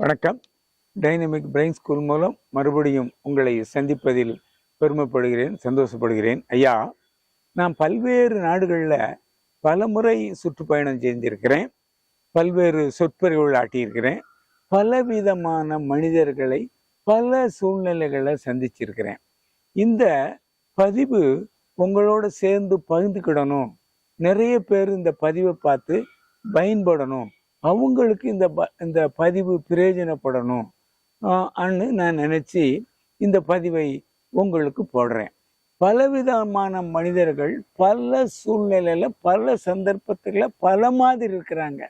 வணக்கம். Dynamic brain school மூலம் மறுபடியும் உங்களை சந்திப்பதில் பெருமைப்படுகிறேன் சந்தோஷப்படுகிறேன். ஐயா நான் பல்வேறு நாடுகளில் பல முறை சுற்றுப்பயணம் செய்திருக்கிறேன் பல்வேறு சொற்பொழிவுகள் ஆட்டியிருக்கிறேன். பலவிதமான மனிதர்களை பல சூழ்நிலைகளை சந்திச்சிருக்கிறேன். இந்த பதிவு உங்களோட சேர்ந்து பகிர்ந்துக்கிடணும். நிறைய பேர் இந்த பதிவை பார்த்து பயன்படணும். அவங்களுக்கு இந்த ப- இந்த பதிவு பிரயோஜனப்படணும். அன்னு நான் நினச்சி இந்த பதிவை உங்களுக்கு போடுறேன். பலவிதமான மனிதர்கள் பல சூழ்நிலையில் பல சந்தர்ப்பத்தில் பல மாதிரி இருக்கிறாங்க.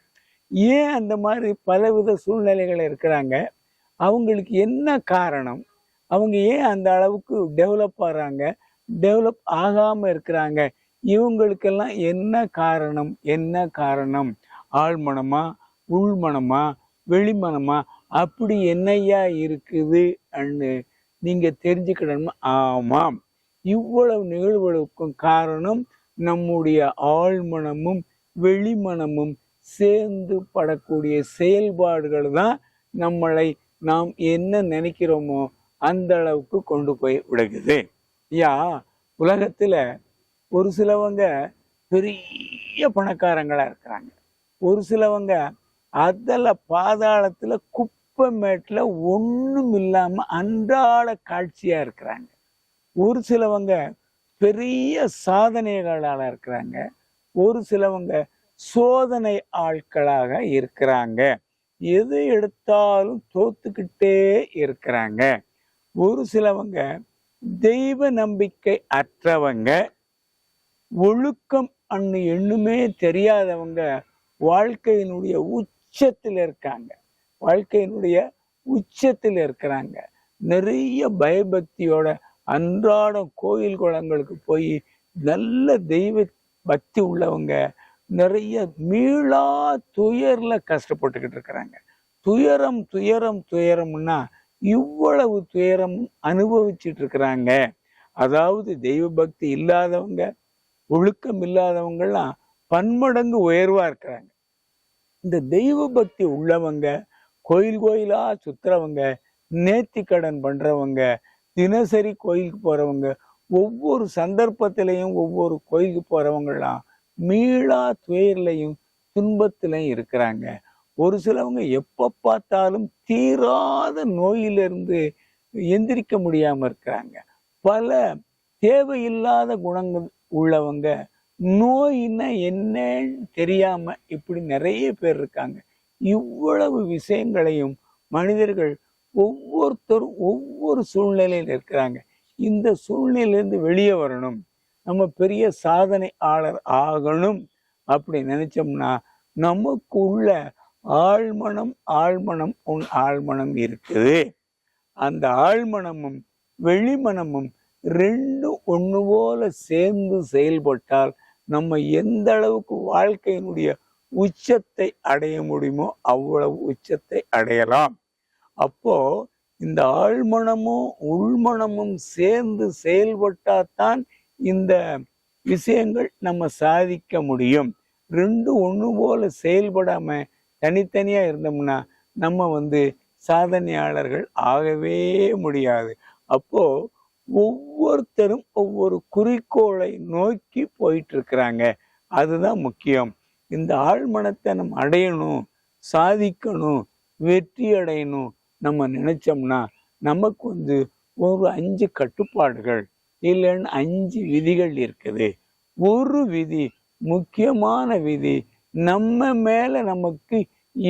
ஏன் அந்த மாதிரி பலவித சூழ்நிலைகள் இருக்கிறாங்க? அவங்களுக்கு என்ன காரணம்? அவங்க ஏன் அந்த அளவுக்கு டெவலப் ஆகிறாங்க டெவலப் ஆகாமல் இருக்கிறாங்க? இவங்களுக்கெல்லாம் என்ன காரணம்? என்ன காரணம்? ஆழ்மனமா உள்மனமா வெளிமனமா அப்படி என்னையா இருக்குது அன்னு நீங்க தெரிஞ்சுக்கணும் ஆமாம். இவ்வளவு நிகழ்வுகளுக்கும் காரணம் நம்முடைய ஆழ்மனமும் வெளிமனமும் சேர்ந்து படக்கூடிய செயல்பாடுகள் தான் நம்மளை நாம் என்ன நினைக்கிறோமோ அந்த அளவுக்கு கொண்டு போய் விடுகுது யா உலகத்துல ஒரு சிலவங்க பெரிய பணக்காரங்களா இருக்கிறாங்க. ஒரு சிலவங்க அதில் பாதாளத்தில் குப்பை மேட்டில் ஒன்றும் இல்லாமல் அன்றாட காட்சியாக இருக்கிறாங்க. ஒரு சிலவங்க பெரிய சாதனைகளால் இருக்கிறாங்க. ஒரு சிலவங்க சோதனை ஆட்களாக இருக்கிறாங்க. எது எடுத்தாலும் தோத்துக்கிட்டே இருக்கிறாங்க. ஒரு சிலவங்க தெய்வ நம்பிக்கை அற்றவங்க ஒழுக்கம் அன்னு எண்ணுமே தெரியாதவங்க வாழ்க்கையினுடைய உச்சத்தில் இருக்காங்க. வாழ்க்கையினுடைய உச்சத்தில் இருக்கிறாங்க. நிறைய பயபக்தியோட அன்றாடம் கோயில் குளங்களுக்கு போய் நல்ல தெய்வ பக்தி உள்ளவங்க நிறைய மீளா துயர்ல கஷ்டப்பட்டுக்கிட்டு இருக்கிறாங்க. துயரம் துயரம் துயரம்னா இவ்வளவு துயரம் அனுபவிச்சுட்டு இருக்கிறாங்க. அதாவது தெய்வ பக்தி இல்லாதவங்க ஒழுக்கம் இல்லாதவங்கெல்லாம் பன்மடங்கு உயர்வா இருக்கிறாங்க. இந்த தெய்வ பக்தி உள்ளவங்க கோயில் கோயிலா சுத்துறவங்க நேர்த்தி கடன் பண்றவங்க தினசரி கோயிலுக்கு போறவங்க ஒவ்வொரு சந்தர்ப்பத்திலையும் ஒவ்வொரு கோயிலுக்கு போறவங்கலாம் மீளா துயர்லையும் துன்பத்திலையும் இருக்கிறாங்க. ஒரு சிலவங்க எப்ப பார்த்தாலும் தீராத நோயிலிருந்து எந்திரிக்க முடியாம இருக்கிறாங்க. பல தேவையில்லாத குணங்கள் உள்ளவங்க நோயின்னா என்னன்னு தெரியாம இப்படி நிறைய பேர் இருக்காங்க. இவ்வளவு விஷயங்களையும் மனிதர்கள் ஒவ்வொருத்தரும் ஒவ்வொரு சூழ்நிலையில் இருக்கிறாங்க. இந்த சூழ்நிலையிலேருந்து வெளியே வரணும். நம்ம பெரிய சாதனையாளர் ஆகணும் அப்படி நினைச்சோம்னா நமக்கு உள்ள ஆழ்மனம் ஆழ்மனம் உன் ஆழ்மனம் இருக்குது. அந்த ஆழ்மனமும் வெளிமனமும் ரெண்டும் ஒன்று போல சேர்ந்து செயல்பட்டால் நம்ம எந்த அளவுக்கு வாழ்க்கையினுடைய உச்சத்தை அடைய முடியுமோ அவ்வளவு உச்சத்தை அடையலாம். அப்போ இந்த ஆழ்மனமும் உள்மனமும் சேர்ந்து செயல்பட்டாதான் இந்த விஷயங்கள் நம்ம சாதிக்க முடியும். ரெண்டு ஒன்று போல செயல்படாம தனித்தனியா இருந்தோம்னா நம்ம வந்து சாதனையாளர்கள் ஆகவே முடியாது. அப்போ ஒவ்வொருத்தரும் ஒவ்வொரு குறிக்கோளை நோக்கி போயிட்டு இருக்கிறாங்க அதுதான் முக்கியம். இந்த ஆழ்மனத்தை நம்ம அடையணும் சாதிக்கணும் வெற்றி அடையணும் நம்ம நினைச்சோம்னா நமக்கு வந்து ஒரு அஞ்சு கட்டுப்பாடுகள் இல்லைன்னு அஞ்சு விதிகள் இருக்குது. ஒரு விதி முக்கியமான விதி நம்ம மேல நமக்கு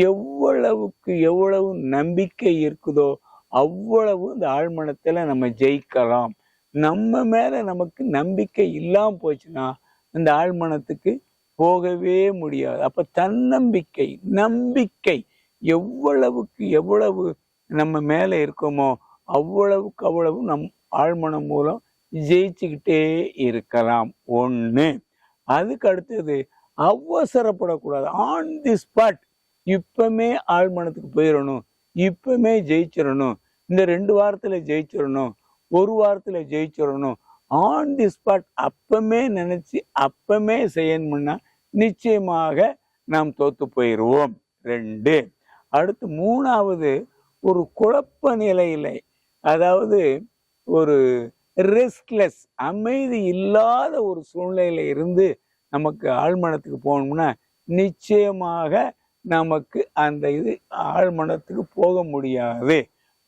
எவ்வளவுக்கு எவ்வளவு நம்பிக்கை இருக்குதோ அவ்வளவு இந்த ஆழ்மனத்தில் நம்ம ஜெயிக்கலாம். நம்ம மேலே நமக்கு நம்பிக்கை இல்லாமல் போச்சுன்னா இந்த ஆழ்மனத்துக்கு போகவே முடியாது. அப்போ தன்னம்பிக்கை நம்பிக்கை எவ்வளவுக்கு எவ்வளவு நம்ம மேலே இருக்கோமோ அவ்வளவுக்கு அவ்வளவு நம் ஆழ்மனம் மூலம் ஜெயிச்சுக்கிட்டே இருக்கலாம். ஒன்று அதுக்கு அடுத்தது அவசரப்படக்கூடாது. ஆன் தி ஸ்பாட் இப்பமே ஆழ்மனத்துக்கு போயிடணும் இப்பவுமே ஜெயிச்சிடணும். இந்த ரெண்டு வாரத்தில் ஜெயிச்சிடணும். ஒரு வாரத்தில் ஜெயிச்சிடணும். ஆன் தி ஸ்பாட் அப்பமே நினச்சி அப்பமே செய்யணும்னா நிச்சயமாக நாம் தோத்து போயிடுவோம் ரெண்டு. அடுத்து மூணாவது ஒரு குழப்ப நிலையில் அதாவது ஒரு ரெஸ்ட்லெஸ் அமைதி இல்லாத ஒரு சூழ்நிலையில இருந்து நமக்கு ஆழ்மனத்துக்கு போகணும்னா நிச்சயமாக நமக்கு அந்த இது ஆழ்மனத்துக்கு போக முடியாது.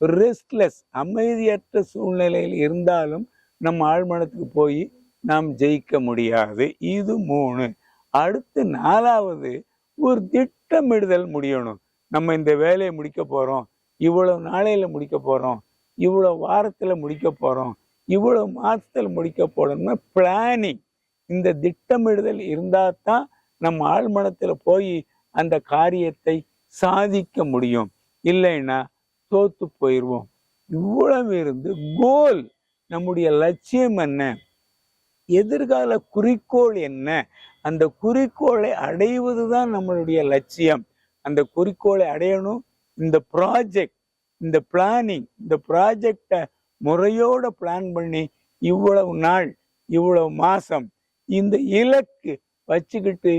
ரெஸ்ட்லெஸ் அமைதியற்ற சூழ்நிலையில் இருந்தாலும் நம்ம ஆழ்மனத்துக்கு போய் நாம் ஜெயிக்க முடியாது. இது மூணு. அடுத்து நாலாவது ஒரு திட்டமிடுதல் முடியணும். நம்ம இந்த வேலையை முடிக்க போகிறோம் இவ்வளோ நாளையில் முடிக்க போகிறோம் இவ்வளோ வாரத்தில் முடிக்க போகிறோம் இவ்வளோ மாதத்தில் முடிக்க போகிறோம்னா பிளானிங் இந்த திட்டமிடுதல் இருந்தால் தான் நம்ம ஆழ்மனத்தில் போய் அந்த காரியத்தை சாதிக்க முடியும். இல்லைன்னா தோத்து போயிடுவோம் இவ்வளவு இருந்து கோல் நம்முடைய லட்சியம் என்ன? எதிர்கால குறிக்கோள் என்ன? அந்த குறிக்கோளை அடைவது தான் நம்மளுடைய லட்சியம். அந்த குறிக்கோளை அடையணும். இந்த ப்ராஜெக்ட் இந்த பிளானிங் இந்த ப்ராஜெக்டை முறையோட பிளான் பண்ணி இவ்வளவு நாள் இவ்வளவு மாசம் இந்த இலக்கு வச்சுக்கிட்டு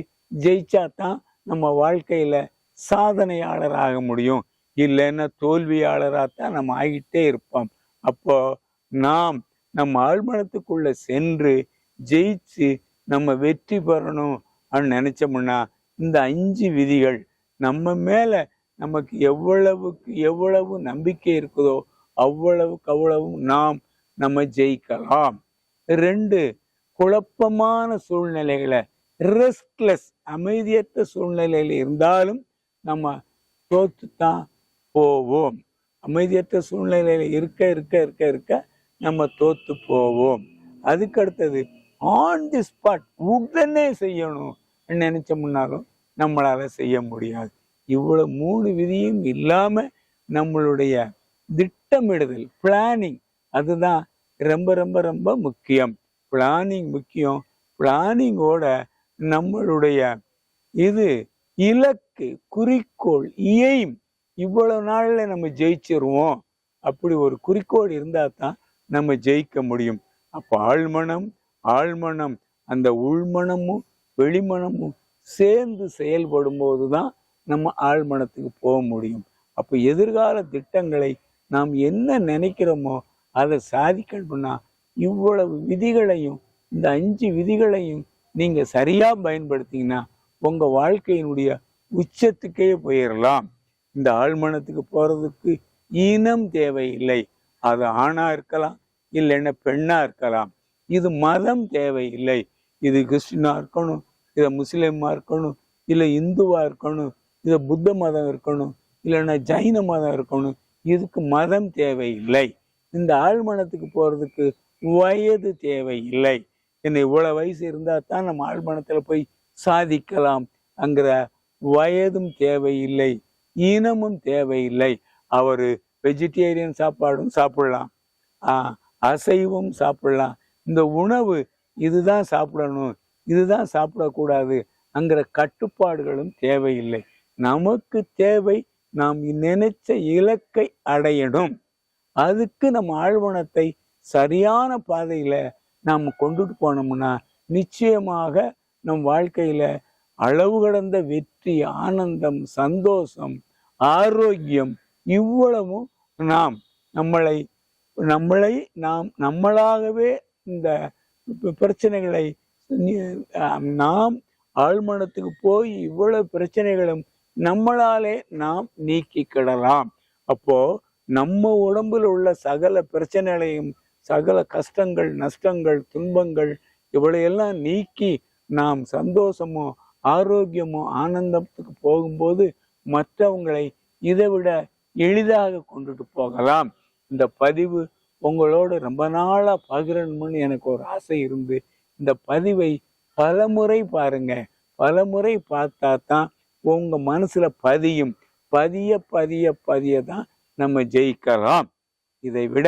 ஜெயிச்சா தான் நம்ம வாழ்க்கையில் சாதனையாளராக முடியும். இல்லைன்னா தோல்வியாளராக தான் நம்ம ஆகிட்டே இருப்போம். அப்போ நாம் நம்ம ஆழ்மனத்துக்குள்ள சென்று ஜெயிச்சு நம்ம வெற்றி பெறணும் அப்படின்னு நினைச்சோம்னா இந்த அஞ்சு விதிகள் நம்ம மேல நமக்கு எவ்வளவுக்கு எவ்வளவு நம்பிக்கை இருக்குதோ அவ்வளவுக்கு அவ்வளவு நாம் நம்ம ஜெயிக்கலாம். ரெண்டு குழப்பமான சூழ்நிலைகளை ரெஸ்ட்லெஸ் அமைதியற்ற சூழ்நிலையில் இருந்தாலும் நம்ம தோத்து தான் போவோம். அமைதியற்ற சூழ்நிலையில் இருக்க இருக்க இருக்க இருக்க நம்ம தோத்து போவோம். அதுக்கு அடுத்தது ஆன் தி ஸ்பாட் உடனே செய்யணும். நினைச்சோம்னாலும் நம்மளால செய்ய முடியாது. இவ்வளவு மூணு விதியும் இல்லாம நம்மளுடைய திட்டமிடுதல் பிளானிங் அதுதான் ரொம்ப ரொம்ப ரொம்ப முக்கியம். பிளானிங் முக்கியம். பிளானிங்கோட நம்மளுடைய இது இலக்கு குறிக்கோள் எய்ம். இவ்வளவு நாள்ல நம்ம ஜெயிச்சிருவோம். அப்படி ஒரு குறிக்கோள் இருந்தா தான் நம்ம ஜெயிக்க முடியும். அப்போ ஆழ்மனம் ஆழ்மனம் அந்த உள்மனமும் வெளிமனமும் சேர்ந்து செயல்படும் போது தான் நம்ம ஆழ்மனத்துக்கு போக முடியும். அப்போ எதிர்கால திட்டங்களை நாம் என்ன நினைக்கிறோமோ அதை சாதிக்கணும்னா இவ்வளவு விதிகளையும் இந்த அஞ்சு விதிகளையும் நீங்க சரியா பயன்படுத்தீங்கன்னா உங்க வாழ்க்கையினுடைய உச்சத்துக்கே போயிடலாம் இந்த ஆழ்மனத்துக்கு போறதுக்கு இனம் தேவையில்லை. அது ஆணா இருக்கலாம் இல்லைன்னா பெண்ணா இருக்கலாம். இது மதம் தேவையில்லை. இது கிறிஸ்டினா இருக்கணும் இதை முஸ்லீமா இருக்கணும் இல்லை இந்துவா இருக்கணும் இதை புத்த மதம் இருக்கணும் இல்லைன்னா ஜைன மதம் இருக்கணும். இதுக்கு மதம் தேவையில்லை. இந்த ஆழ்மனத்துக்கு போறதுக்கு வயது தேவையில்லை. என்னை இவ்வளோ வயசு இருந்தா தான் நம்ம ஆழ்மனத்தில் போய் சாதிக்கலாம் அங்கிற வயதும் தேவையில்லை இனமும் தேவையில்லை. அவரு வெஜிடேரியன் சாப்பாடும் சாப்பிடலாம். ஆஹ் சாப்பிடலாம். இந்த உணவு இதுதான் சாப்பிடணும் இதுதான் சாப்பிடக்கூடாது அங்கிற கட்டுப்பாடுகளும் தேவையில்லை. நமக்கு தேவை நாம் நினைச்ச இலக்கை அடையணும். அதுக்கு நம்ம ஆழ்வனத்தை சரியான பாதையில நாம் கொண்டுட்டு போனோம்னா நிச்சயமாக நம் வாழ்க்கையில அளவு கடந்த வெற்றி ஆனந்தம் சந்தோஷம் ஆரோக்கியம் இவ்வளவும் நாம் நம்மளை நம்மளை நாம் நம்மளாகவே இந்த பிரச்சனைகளை நாம் ஆழ்மனத்துக்கு போய் இவ்வளவு பிரச்சனைகளும் நம்மளாலே நாம் நீக்கிக்கிடலாம். அப்போ நம்ம உடம்புல உள்ள சகல பிரச்சனைகளையும் சகல கஷ்டங்கள் நஷ்டங்கள் துன்பங்கள் இவளையெல்லாம் நீக்கி நாம் சந்தோஷமோ ஆரோக்கியமோ ஆனந்தத்துக்கு போகும்போது மற்றவங்களை இதை விட எளிதாக கொண்டுட்டு போகலாம். இந்த பதிவு உங்களோட ரொம்ப நாளாக பகிரணும்னு எனக்கு ஒரு ஆசை இருந்து இந்த பதிவை பல முறை பாருங்க. பல முறை பார்த்தா தான் உங்கள் மனசில் பதியும். பதிய பதிய பதிய தான் நம்ம ஜெயிக்கலாம். இதை விட